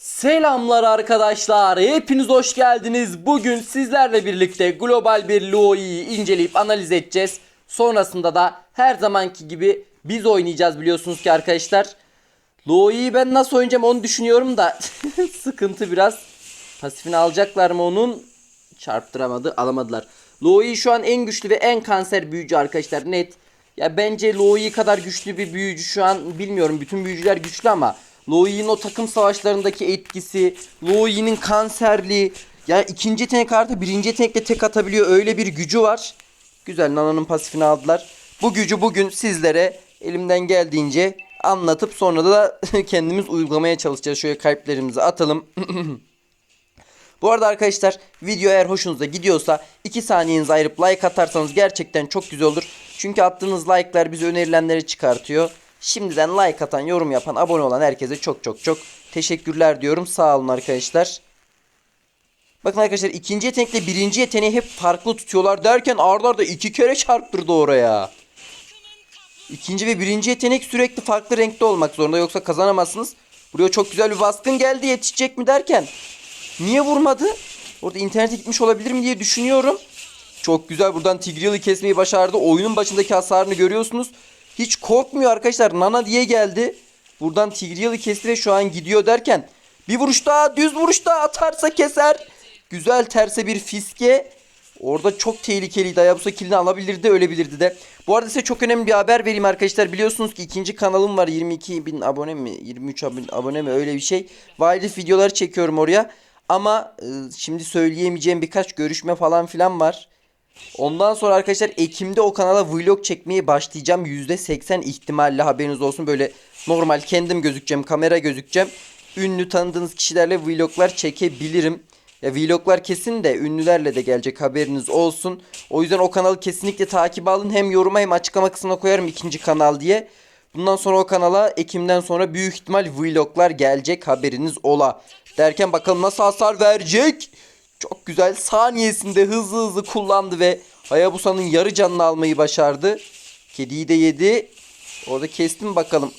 Selamlar arkadaşlar. Hepiniz hoş geldiniz. Bugün sizlerle birlikte global bir Loi'yi inceleyip analiz edeceğiz. Sonrasında da her zamanki gibi biz oynayacağız biliyorsunuz ki arkadaşlar. Loi'yi ben nasıl oynayacağım onu düşünüyorum da sıkıntı biraz. Pasifini alacaklar mı onun? Çarptıramadı, alamadılar. Loi şu an en güçlü ve en kanser büyücü arkadaşlar net. Ya bence Loi kadar güçlü bir büyücü şu an bilmiyorum. Bütün büyücüler güçlü ama Loi'nin o takım savaşlarındaki etkisi, Loi'nin kanserliği, ya ikinci yetenek artı birinci yetenekle tek atabiliyor. Öyle bir gücü var. Güzel Nana'nın pasifini aldılar. Bu gücü bugün sizlere elimden geldiğince anlatıp sonra da kendimiz uygulamaya çalışacağız. Şöyle kalplerimizi atalım. Bu arada arkadaşlar video eğer hoşunuza gidiyorsa 2 saniyenizi ayırıp like atarsanız gerçekten çok güzel olur. Çünkü attığınız like'lar bizi önerilenleri çıkartıyor. Şimdiden like atan, yorum yapan, abone olan herkese çok çok çok teşekkürler diyorum. Sağ olun arkadaşlar. Bakın arkadaşlar ikinci yetenekle birinci yeteneği hep farklı tutuyorlar derken arda arda iki kere çarptırdı oraya. İkinci ve birinci yetenek sürekli farklı renkte olmak zorunda yoksa kazanamazsınız. Buraya çok güzel bir baskın geldi yetişecek mi derken Niye vurmadı? Orada internete gitmiş olabilir mi diye düşünüyorum. Çok güzel buradan Tigreal'ı kesmeyi başardı. Oyunun başındaki hasarını görüyorsunuz. Hiç korkmuyor arkadaşlar. Nana diye geldi. Buradan Tigreal'ı kesti ve şu an gidiyor derken bir vuruş daha düz vuruş daha atarsa keser. Güzel terse bir fiske. Orada çok tehlikeliydi. Hayabusa kilini alabilirdi ölebilirdi de. Bu arada size çok önemli bir haber vereyim arkadaşlar. Biliyorsunuz ki ikinci kanalım var. 22 bin abone mi? 23 bin abone mi? Öyle bir şey. Wildlife videoları çekiyorum oraya. Ama e, şimdi söyleyemeyeceğim birkaç görüşme falan filan var. Ondan sonra arkadaşlar Ekim'de o kanala vlog çekmeye başlayacağım. %80 ihtimalle haberiniz olsun. Böyle normal kendim gözükeceğim, kamera gözükeceğim. Ünlü tanıdığınız kişilerle vloglar çekebilirim. Ya vloglar kesin de ünlülerle de gelecek haberiniz olsun. O yüzden o kanalı kesinlikle takip alın. Hem yoruma hem açıklama kısmına koyarım ikinci kanal diye. Bundan sonra o kanala Ekim'den sonra büyük ihtimal vloglar gelecek haberiniz ola. Derken bakalım nasıl hasar verecek. Çok güzel saniyesinde hızlı hızlı kullandı ve Hayabusa'nın yarı canını almayı başardı. Kediyi de yedi. Orada kestim bakalım.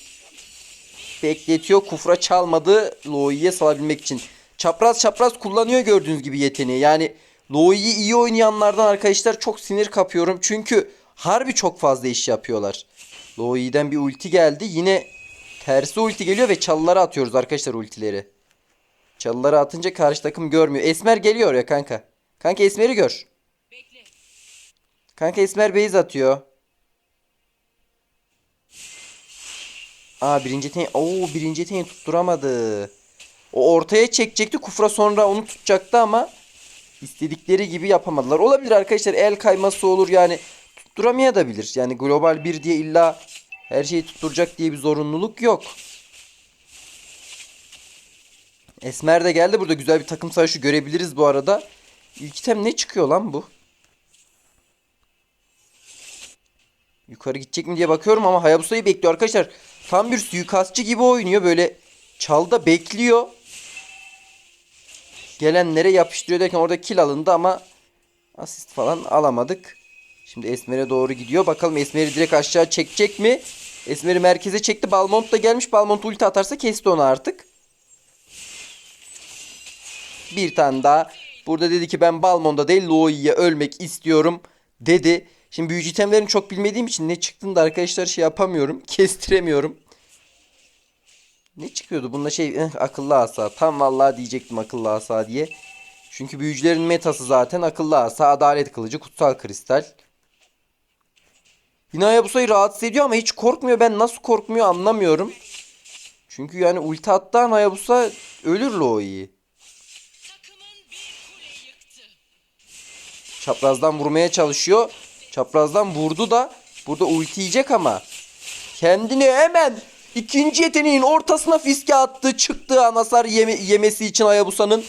Bekletiyor. Kufra çalmadı. Loi'ye salabilmek için. Çapraz çapraz kullanıyor gördüğünüz gibi yeteneği. Yani Loi'yi iyi oynayanlardan arkadaşlar çok sinir kapıyorum. Çünkü harbi çok fazla iş yapıyorlar. Loi'den bir ulti geldi. Yine tersi ulti geliyor ve çalılara atıyoruz arkadaşlar ultileri. Çalıları atınca karşı takım görmüyor. Esmer geliyor ya kanka. Kanka Esmer'i gör. Kanka Esmer base atıyor. Aa birinci yeteneği. Oo birinci yeteneği tutturamadı. O ortaya çekecekti. Kufra sonra onu tutacaktı ama istedikleri gibi yapamadılar. Olabilir arkadaşlar. El kayması olur yani. Tutturamayabilir. Yani global bir diye illa her şeyi tutturacak diye bir zorunluluk yok. Esmer de geldi. Burada güzel bir takım savaşı görebiliriz bu arada. İlk item ne çıkıyor lan bu? Yukarı gidecek mi diye bakıyorum ama Hayabusa'yı bekliyor arkadaşlar. Tam bir suikastçı gibi oynuyor. Böyle çalda bekliyor. Gelenlere yapıştırıyor derken orada kill alındı ama asist falan alamadık. Şimdi Esmer'e doğru gidiyor. Bakalım Esmer'i direkt aşağı çekecek mi? Esmer'i merkeze çekti. Balmont da gelmiş. Balmont ulti atarsa kesti onu artık. Bir tane daha. Burada dedi ki ben Balmon'da değil Loi'ye ölmek istiyorum dedi. Şimdi büyücü itemlerini çok bilmediğim için ne çıktığını da arkadaşlar şey yapamıyorum. Kestiremiyorum. Ne çıkıyordu? Bunda şey eh, akıllı asa. Tam vallahi diyecektim akıllı asa diye. Çünkü büyücülerin metası zaten akıllı asa, adalet kılıcı, kutsal kristal. Yine Hayabusa'yı rahatsız ediyor ama hiç korkmuyor. Ben nasıl korkmuyor anlamıyorum. Çünkü yani ulti attan Hayabusa ölür Loi'yi. Çaprazdan vurmaya çalışıyor. Çaprazdan vurdu da burada ulti yiyecek ama kendini hemen ikinci yeteneğin ortasına fiske attı. Çıktığı an hasar yeme- yemesi için Hayabusa'nın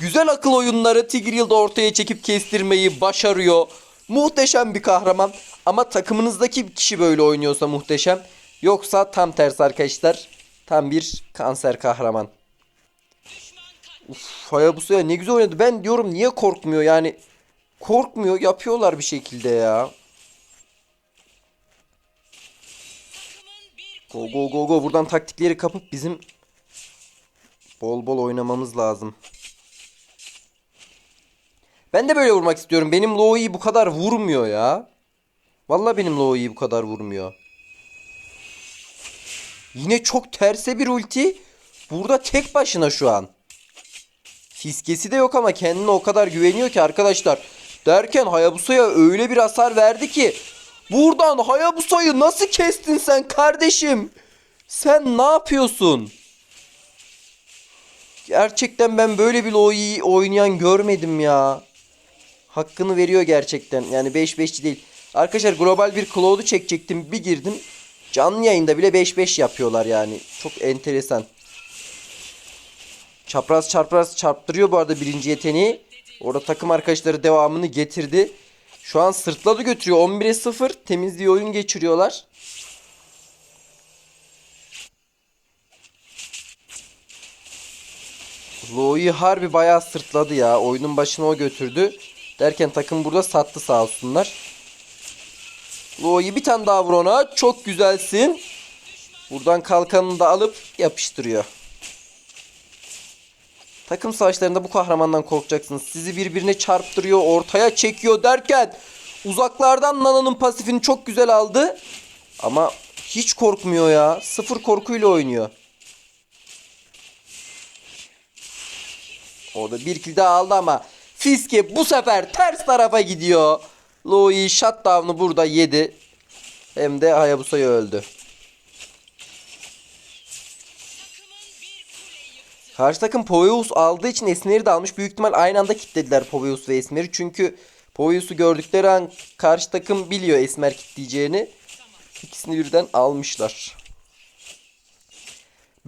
güzel akıl oyunları Tigreal'da ortaya çekip kestirmeyi başarıyor. Muhteşem bir kahraman ama takımınızdaki kişi böyle oynuyorsa muhteşem. Yoksa tam tersi arkadaşlar. Tam bir kanser kahraman. Uf, Hayabusa ya ne güzel oynadı. Ben diyorum niye korkmuyor yani. Korkmuyor yapıyorlar bir şekilde ya. Go go go go buradan taktikleri kapıp bizim Bol bol oynamamız lazım. Ben de böyle vurmak istiyorum. Benim Loi'yi bu kadar vurmuyor ya. Vallahi benim Loi'yi bu kadar vurmuyor. Yine çok terse bir ulti. Burada tek başına şu an. Fiskesi de yok ama kendine o kadar güveniyor ki arkadaşlar. Derken Hayabusa'ya öyle bir hasar verdi ki. Buradan Hayabusa'yı nasıl kestin sen kardeşim? Sen ne yapıyorsun? Gerçekten ben böyle bir Loi'yi oynayan görmedim ya. Hakkını veriyor gerçekten. Yani 5-5 değil. Arkadaşlar global bir Cloud'u çekecektim. Bir girdim. Canlı yayında bile 5-5 yapıyorlar yani. Çok enteresan. Çapraz çapraz çarptırıyor bu arada birinci yeteneği. Orada takım arkadaşları devamını getirdi. Şu an sırtladı götürüyor. 11'e 0 temizliği oyun geçiriyorlar. Lo'yu harbi bayağı sırtladı ya. Oyunun başına o götürdü. Derken takım burada sattı sağ olsunlar. Lo'yu bir tane daha vur ona. Çok güzelsin. Buradan kalkanını da alıp yapıştırıyor. Takım savaşlarında bu kahramandan korkacaksınız. Sizi birbirine çarptırıyor, ortaya çekiyor derken uzaklardan Nana'nın pasifini çok güzel aldı. Ama hiç korkmuyor ya. Sıfır korkuyla oynuyor. Orada bir kill daha aldı ama Fiske bu sefer ters tarafa gidiyor. Louis shutdown'u burada yedi. Hem de Hayabusa'yı öldü. Karşı takım Poveus aldığı için Esmer'i de almış. Büyük ihtimal aynı anda kilitlediler Poveus ve Esmer'i. Çünkü Poveus'u gördükleri an karşı takım biliyor Esmer kilitleyeceğini. İkisini birden almışlar.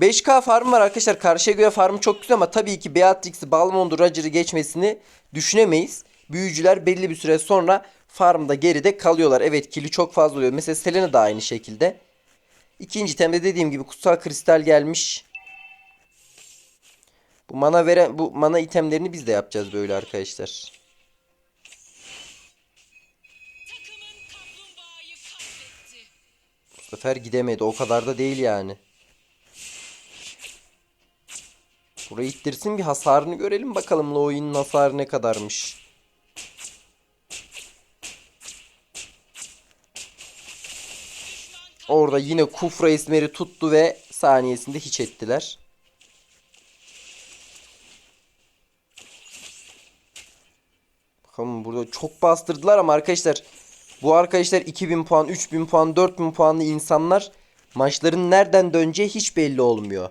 5K farm var arkadaşlar. Karşıya göre farmı çok güzel ama tabii ki Beatrix'i, Balmond'u, Roger'ı geçmesini düşünemeyiz. Büyücüler belli bir süre sonra farmda geride kalıyorlar. Evet kili çok fazla oluyor. Mesela Selena da aynı şekilde. İkinci temde dediğim gibi kutsal kristal gelmiş. Bu mana veren bu mana itemlerini biz de yapacağız böyle arkadaşlar. Bu sefer gidemedi. O kadar da değil yani. Burayı ittirsin bir hasarını görelim bakalım Loi'nin hasarı ne kadarmış. Orada yine Kufra Esmer'i tuttu ve saniyesinde hiç ettiler. Bakalım burada çok bastırdılar ama arkadaşlar bu arkadaşlar 2000 puan, 3000 puan, 4000 puanlı insanlar maçların nereden döneceği hiç belli olmuyor.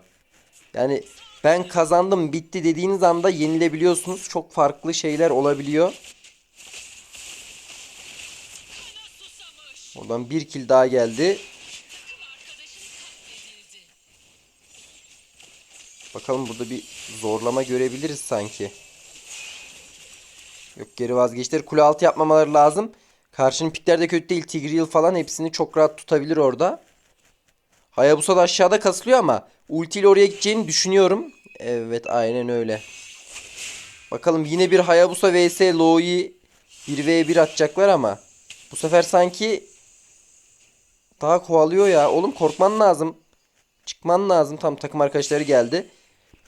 Yani ben kazandım bitti dediğiniz anda yenilebiliyorsunuz. Çok farklı şeyler olabiliyor. Oradan bir kill daha geldi. Bakalım burada bir zorlama görebiliriz sanki. Yok geri vazgeçtiler. Kule altı yapmamaları lazım. Karşının pikler de kötü değil. Tigreal falan hepsini çok rahat tutabilir orada. Hayabusa da aşağıda kasılıyor ama ultiyle oraya gideceğini düşünüyorum. Evet aynen öyle. Bakalım yine bir Hayabusa vs Loi 1v1 atacaklar ama bu sefer sanki daha kovalıyor ya. Oğlum korkman lazım. Çıkman lazım. Tam takım arkadaşları geldi.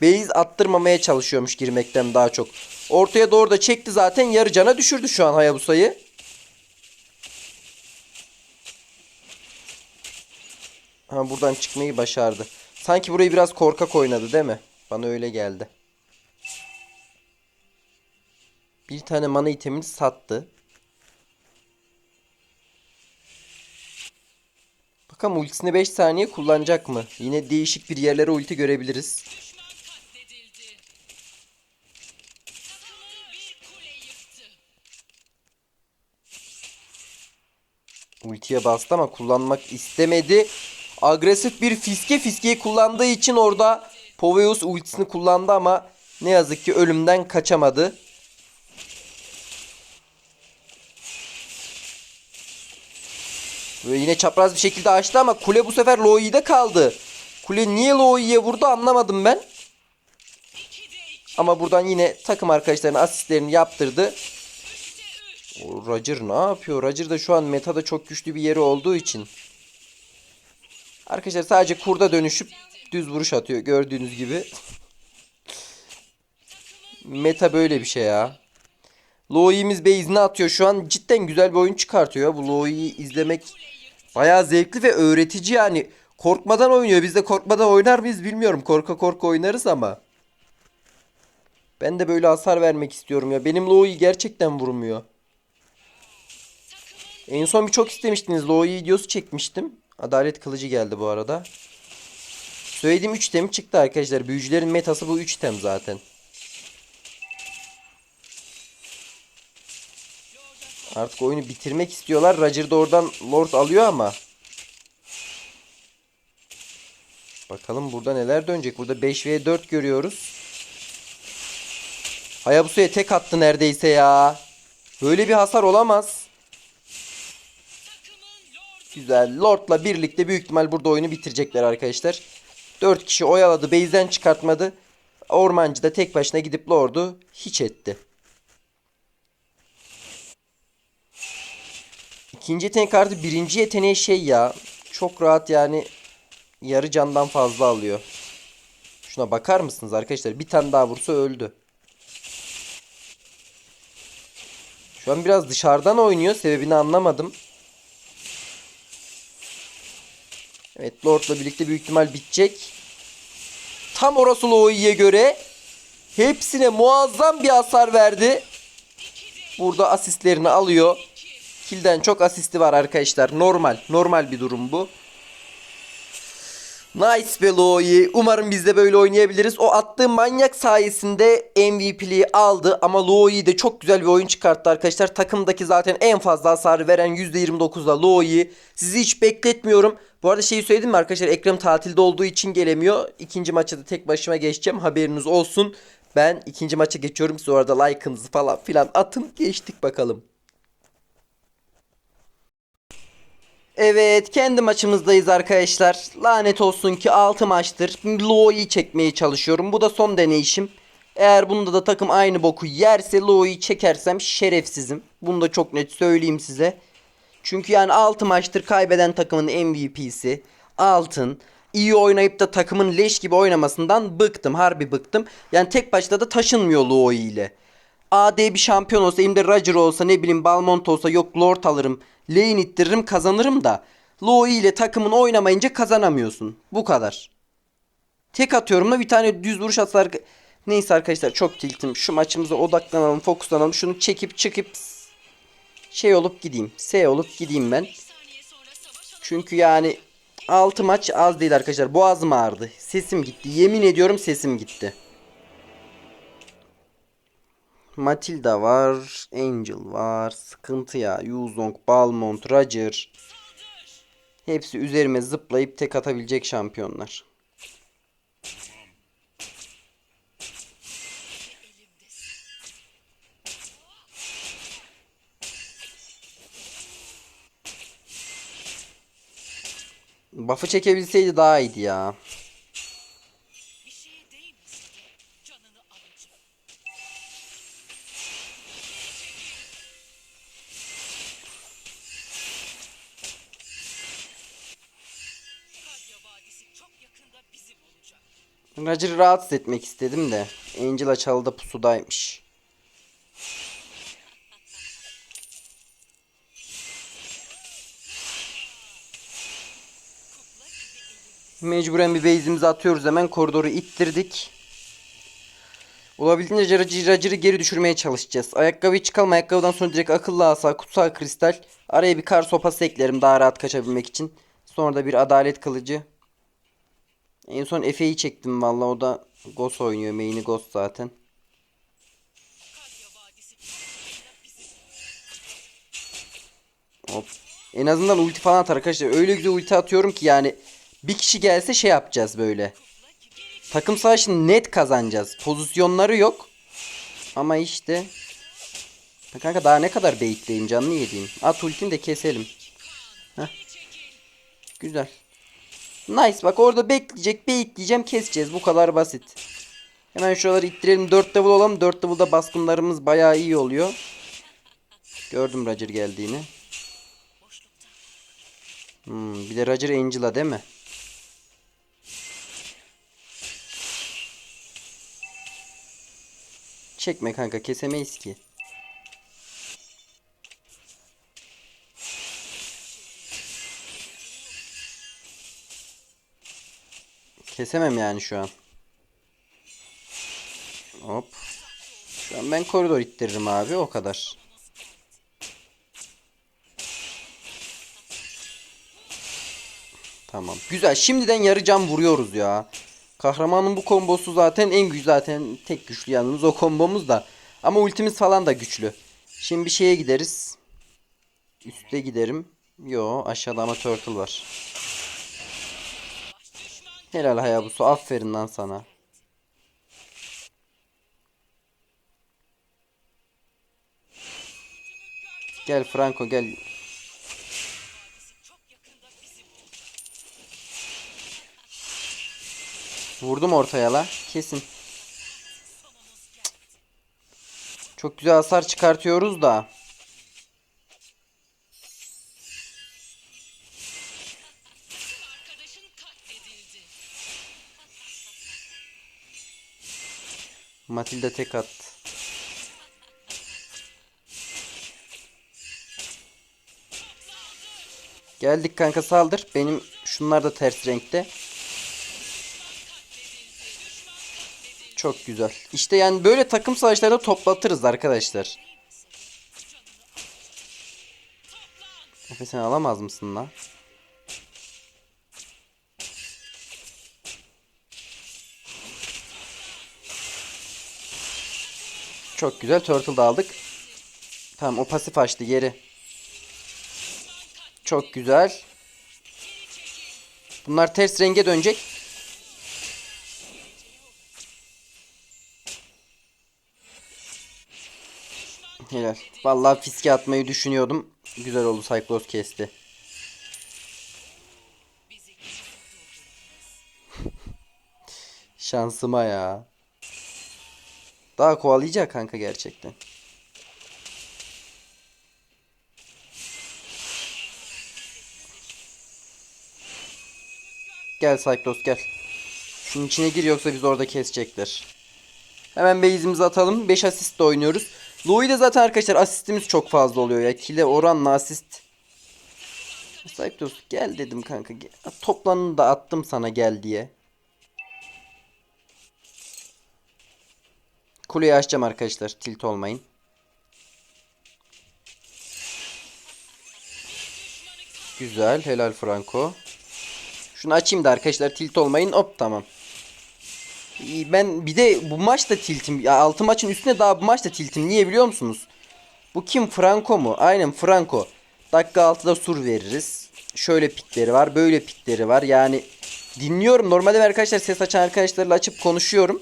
Base attırmamaya çalışıyormuş girmekten daha çok. Ortaya doğru da çekti zaten. Yarı cana düşürdü şu an Hayabusa'yı. Ha buradan çıkmayı başardı. Sanki burayı biraz korkak oynadı değil mi? Bana öyle geldi. Bir tane mana itemini sattı. Bakalım ultisini 5 saniye kullanacak mı? Yine değişik bir yerlere ulti görebiliriz. Ultiye bastı ama kullanmak istemedi. Agresif bir fiske fiskeyi kullandığı için orada Poveus ultisini kullandı ama ne yazık ki ölümden kaçamadı. Ve yine çapraz bir şekilde açtı ama kule bu sefer Loi'de kaldı. Kule niye Loi'ye vurdu anlamadım ben. Ama buradan yine takım arkadaşlarının asistlerini yaptırdı. O Roger ne yapıyor? Roger da şu an metada çok güçlü bir yeri olduğu için. Arkadaşlar sadece kurda dönüşüp düz vuruş atıyor gördüğünüz gibi. Meta böyle bir şey ya. Loi'miz base'ine atıyor şu an. Cidden güzel bir oyun çıkartıyor. Bu Loi'yi izlemek bayağı zevkli ve öğretici yani. Korkmadan oynuyor. Biz de korkmadan oynar mıyız bilmiyorum. Korka korka oynarız ama. Ben de böyle hasar vermek istiyorum ya. Benim Loi gerçekten vurmuyor. En son bir çok istemiştiniz. Loi videosu çekmiştim. Adalet kılıcı geldi bu arada. Söylediğim 3 tem çıktı arkadaşlar. Büyücülerin metası bu 3 tem zaten. Artık oyunu bitirmek istiyorlar. Roger da oradan Lord alıyor ama. Bakalım burada neler dönecek. Burada 5 v 4 görüyoruz. Hayabusa'ya tek attı neredeyse ya. Böyle bir hasar olamaz. Güzel. Lord'la birlikte büyük ihtimal burada oyunu bitirecekler arkadaşlar. 4 kişi oyaladı. Base'den çıkartmadı. Ormancı da tek başına gidip Lord'u hiç etti. İkinci yetenek kartı birinci yeteneği şey ya. Çok rahat yani yarı candan fazla alıyor. Şuna bakar mısınız arkadaşlar? Bir tane daha vursa öldü. Şu an biraz dışarıdan oynuyor. Sebebini anlamadım. Evet Lord'la birlikte büyük ihtimal bitecek. Tam orası Loi'ye göre hepsine muazzam bir hasar verdi. Burada asistlerini alıyor. Kill'den çok asisti var arkadaşlar. Normal. Normal bir durum bu. Nice be Loi. Umarım biz de böyle oynayabiliriz. O attığı manyak sayesinde MVP'liği aldı. Ama Loi de çok güzel bir oyun çıkarttı arkadaşlar. Takımdaki zaten en fazla hasarı veren %29'da Loi. Sizi hiç bekletmiyorum. Bu arada şeyi söyledim mi arkadaşlar? Ekrem tatilde olduğu için gelemiyor. İkinci maça da tek başıma geçeceğim. Haberiniz olsun. Ben ikinci maça geçiyorum. Siz orada like'ınızı falan filan atın. Geçtik bakalım. Evet kendi maçımızdayız arkadaşlar. Lanet olsun ki 6 maçtır. Lo'yu çekmeye çalışıyorum. Bu da son deneyişim. Eğer bunda da takım aynı boku yerse Lo'yu çekersem şerefsizim. Bunu da çok net söyleyeyim size. Çünkü yani 6 maçtır kaybeden takımın MVP'si. Altın. İyi oynayıp da takımın leş gibi oynamasından bıktım. Harbi bıktım. Yani tek başına da taşınmıyor Lo'yu ile. AD bir şampiyon olsa elimde Roger olsa ne bileyim Balmont olsa yok Lord alırım. Lane ittiririm kazanırım da. Loe ile takımın oynamayınca kazanamıyorsun. Bu kadar. Tek atıyorum da bir tane düz vuruş atsa arka- Neyse arkadaşlar çok tiltim. Şu maçımıza odaklanalım, fokuslanalım. Şunu çekip çıkıp şey olup gideyim. S olup gideyim ben. Çünkü yani 6 maç az değil arkadaşlar. Boğazım ağrıdı. Sesim gitti. Yemin ediyorum sesim gitti. Matilda var. Angel var. Sıkıntı ya. Yuzong, Balmont, Roger. Hepsi üzerime zıplayıp tek atabilecek şampiyonlar. Buff'ı çekebilseydi daha iyiydi ya. Roger'ı rahatsız etmek istedim de. Angela çalıda pusudaymış. Mecburen bir base'imizi atıyoruz hemen. Koridoru ittirdik. Olabildiğince Roger- Roger'ı geri düşürmeye çalışacağız. Ayakkabıyı çıkalım. Ayakkabıdan sonra direkt akıllı asa, kutsal kristal. Araya bir kar sopası eklerim daha rahat kaçabilmek için. Sonra da bir adalet kılıcı. En son Efe'yi çektim valla o da Ghost oynuyor. Main'i Ghost zaten. Hop. En azından ulti falan atar arkadaşlar. Öyle güzel ulti atıyorum ki yani bir kişi gelse şey yapacağız böyle. Takım savaşını net kazanacağız. Pozisyonları yok. Ama işte. Kanka daha ne kadar beyitleyeyim canlı yediğim. At ultini de keselim. Heh. Güzel. Nice bak orada bekleyecek beyitleyeceğim keseceğiz. Bu kadar basit. Hemen şuraları ittirelim. 4 level olalım. 4 level'da baskınlarımız bayağı iyi oluyor. Gördüm Roger geldiğini. Hmm, bir de Roger Angela değil mi? Çekme kanka kesemeyiz ki. Kesemem yani şu an. Hop. Şu an ben koridor ittiririm abi o kadar. Tamam. Güzel. Şimdiden yarı can vuruyoruz ya. Kahramanın bu kombosu zaten en güçlü zaten tek güçlü yalnız o kombomuz da. Ama ultimiz falan da güçlü. Şimdi bir şeye gideriz. Üste giderim. Yo aşağıda ama turtle var. Helal Hayabusa aferin lan sana. Gel Franco gel. Vurdum ortaya la. Kesin. Çok güzel hasar çıkartıyoruz da. Matilda tek attı. Geldik kanka saldır. Benim şunlar da ters renkte. Çok güzel. İşte yani böyle takım savaşlarda toplatırız arkadaşlar. Efe sen alamaz mısın lan? Çok güzel. Turtle da aldık. Tamam o pasif açtı geri. Çok güzel. Bunlar ters renge dönecek. Helal. Vallahi fiske atmayı düşünüyordum. Güzel oldu Cyclops kesti. Şansıma ya. Daha kovalayacak kanka gerçekten. Gel Cyclops gel. Şunun içine gir yoksa biz orada kesecekler. Hemen base'imizi atalım. 5 asistle oynuyoruz. Louis'de zaten arkadaşlar asistimiz çok fazla oluyor ya. Kile oranla asist. Cyclops gel dedim kanka. Toplanını da attım sana gel diye. Kuleyi açacağım arkadaşlar. Tilt olmayın. Güzel. Helal Franco. Şunu açayım da arkadaşlar tilt olmayın. Hop tamam. Ben bir de bu maç da tiltim. Ya 6 maçın üstüne daha bu maç da tiltim. Niye biliyor musunuz? Bu kim? Franco mu? Aynen Franco. Dakika 6'da sur veririz. Şöyle pikleri var. Böyle pikleri var. Yani dinliyorum. Normalde arkadaşlar ses açan arkadaşlarla açıp konuşuyorum.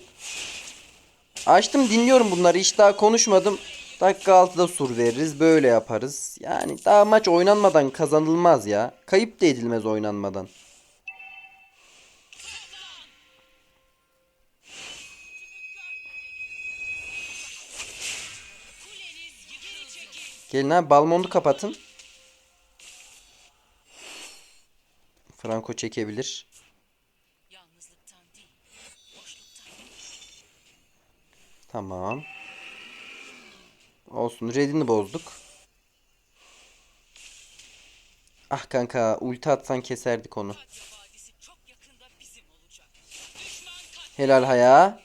Açtım dinliyorum bunları. Hiç daha konuşmadım. Dakika 6'da sur veririz. Böyle yaparız. Yani daha maç oynanmadan kazanılmaz ya. Kayıp da edilmez oynanmadan. Gelin abi Balmond'u kapatın. Franco çekebilir. Tamam. Olsun. Red'ini bozduk. Ah kanka ulti atsan keserdik onu. Helal haya.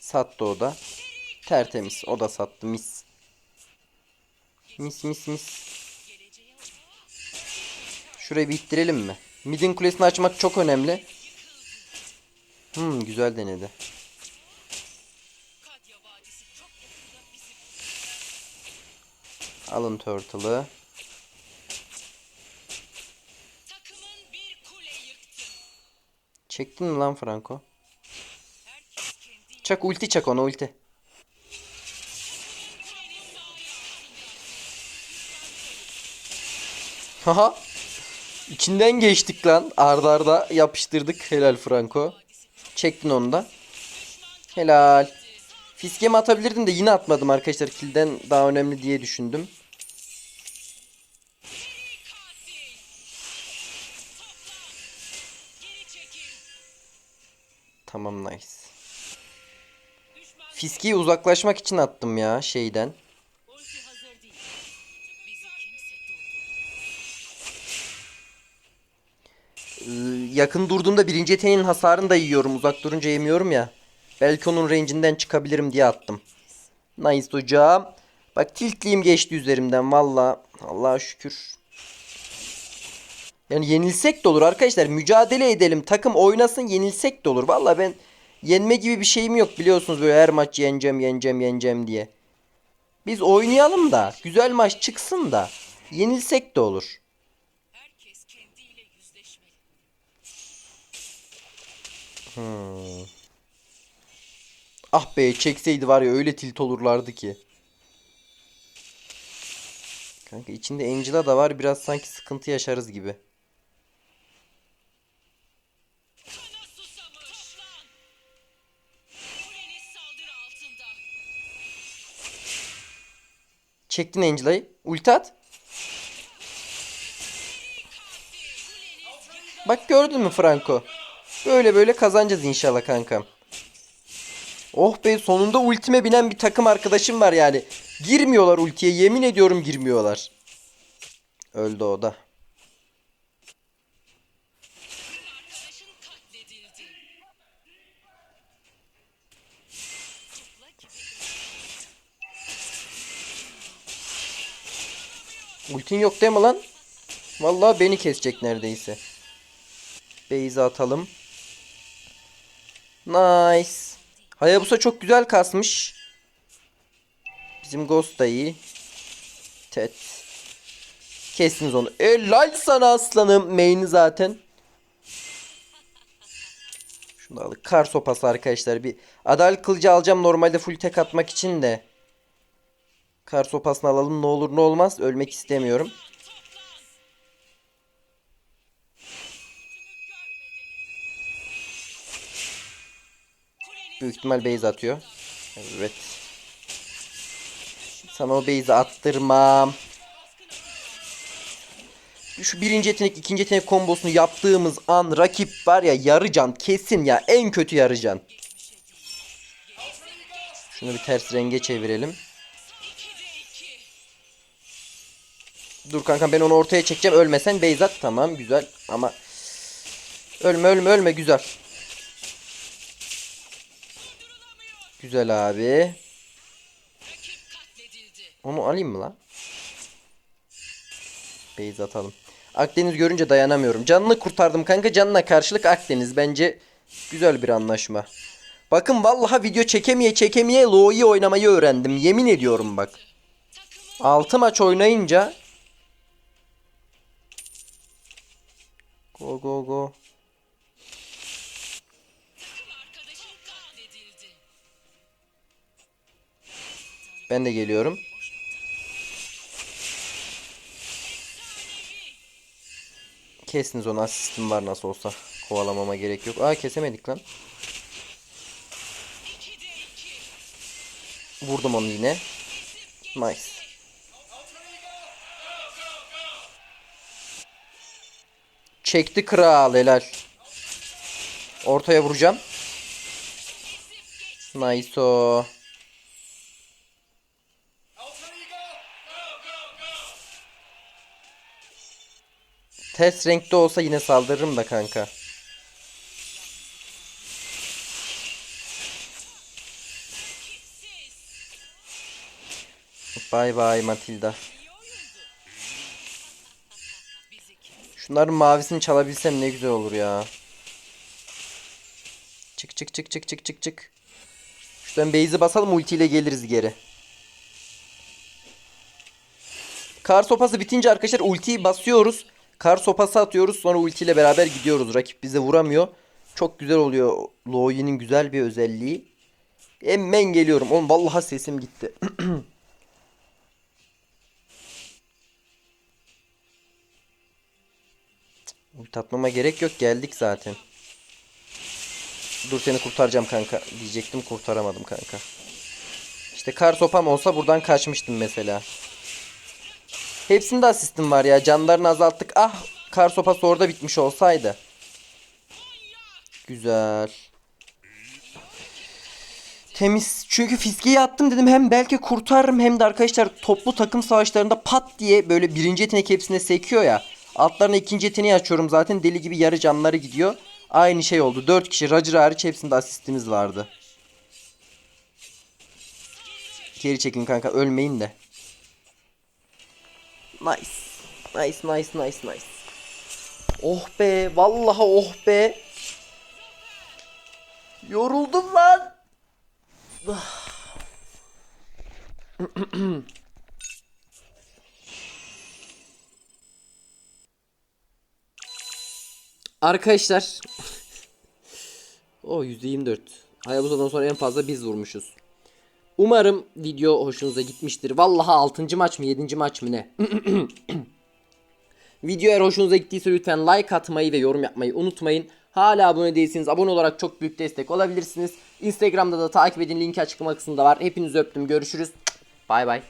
Sattı o da. Tertemiz. O da sattı mis. Mis mis mis. Şurayı bir ittirelim mi? Midin kulesini açmak çok önemli. Hmm güzel denedi. Alın turtle'ı. Çektin mi lan Franco? Çak ulti çak ona ulti. Haha. İçinden geçtik lan. Arda arda yapıştırdık. Helal Franco. Çektin onu da. Helal. Fiskemi atabilirdim de yine atmadım arkadaşlar. Kilden daha önemli diye düşündüm. Tamam nice. Fiskiyi uzaklaşmak için attım ya şeyden. Ulti hazır değil. Bizi kimse durdurmaz. Ee, yakın durduğumda birinci yeteneğin hasarını da yiyorum. Uzak durunca yemiyorum ya. Belki onun range'inden çıkabilirim diye attım. Nice hocam. Bak tiltliyim geçti üzerimden valla. Allah'a şükür. Yani yenilsek de olur arkadaşlar. Mücadele edelim. Takım oynasın yenilsek de olur. Valla ben yenme gibi bir şeyim yok biliyorsunuz böyle her maç yeneceğim yeneceğim yeneceğim diye. Biz oynayalım da güzel maç çıksın da yenilsek de olur. Ah be çekseydi var ya öyle tilt olurlardı ki. Kanka içinde Angela da var biraz sanki sıkıntı yaşarız gibi. Çektin Angela'yı. Ulti at. Bak gördün mü Franco? Böyle böyle kazanacağız inşallah kankam. Oh be sonunda ultime binen bir takım arkadaşım var yani. Girmiyorlar ultiye yemin ediyorum girmiyorlar. Öldü o da. Ultin yok değil mi lan? Vallahi beni kesecek neredeyse. Beyzi atalım. Nice. Hayabusa çok güzel kasmış. Bizim Ghost da iyi. Tet. Kestiniz onu. Helal sana aslanım. Main'i zaten. Şunu da aldık. Kar sopası arkadaşlar. Bir adalet kılıcı alacağım normalde full tek atmak için de. Kar sopasını alalım ne olur ne olmaz. Ölmek istemiyorum. Büyük ihtimal base atıyor. Evet. Sana o base'i attırmam. Şu birinci yetenek, ikinci yetenek kombosunu yaptığımız an rakip var ya yarı can kesin ya en kötü yarı can. Şunu bir ters renge çevirelim. Dur kankam ben onu ortaya çekeceğim. Ölmesen base at. Tamam güzel ama ölme ölme ölme güzel. Güzel abi. Onu alayım mı lan? Base atalım. Akdeniz görünce dayanamıyorum. Canını kurtardım kanka. Canına karşılık Akdeniz. Bence güzel bir anlaşma. Bakın vallahi video çekemeye çekemeye Lo'yu oynamayı öğrendim. Yemin ediyorum bak. 6 maç oynayınca Go go go. Ben de geliyorum. Kestiniz onu asistim var nasıl olsa. Kovalamama gerek yok. Aa kesemedik lan. Vurdum onu yine. Nice. Çekti kral helal. Ortaya vuracağım. Nice o. Ters renkte olsa yine saldırırım da kanka. Bay bay Matilda. Şunların mavisini çalabilsem ne güzel olur ya. Çık çık çık çık çık çık çık. Şuradan base'i basalım ultiyle geliriz geri. Kar sopası bitince arkadaşlar ultiyi basıyoruz. Kar sopası atıyoruz sonra ultiyle beraber gidiyoruz. Rakip bize vuramıyor. Çok güzel oluyor. Loi'nin güzel bir özelliği. Hemen geliyorum. Oğlum vallahi sesim gitti. Ulti atmama gerek yok. Geldik zaten. Dur seni kurtaracağım kanka. Diyecektim kurtaramadım kanka. İşte kar sopam olsa buradan kaçmıştım mesela. Hepsinde asistim var ya. Canlarını azalttık. Ah kar sopası orada bitmiş olsaydı. Güzel. Temiz. Çünkü fiskeyi attım dedim hem belki kurtarırım hem de arkadaşlar toplu takım savaşlarında pat diye böyle birinci yetenek hepsine sekiyor ya. Altlarına ikinci yeteneği açıyorum zaten deli gibi yarı canları gidiyor. Aynı şey oldu. 4 kişi Roger hariç hepsinde asistimiz vardı. Geri çekin kanka ölmeyin de. Nice. Nice nice nice nice. Oh be vallahi oh be. Yoruldum lan. Arkadaşlar. o %24. Hayabusa'dan sonra en fazla biz vurmuşuz. Umarım video hoşunuza gitmiştir. Vallahi 6. maç mı 7. maç mı ne? Video eğer hoşunuza gittiyse lütfen like atmayı ve yorum yapmayı unutmayın. Hala abone değilseniz abone olarak çok büyük destek olabilirsiniz. Instagram'da da takip edin linki açıklama kısmında var. Hepinizi öptüm görüşürüz. Bay bay.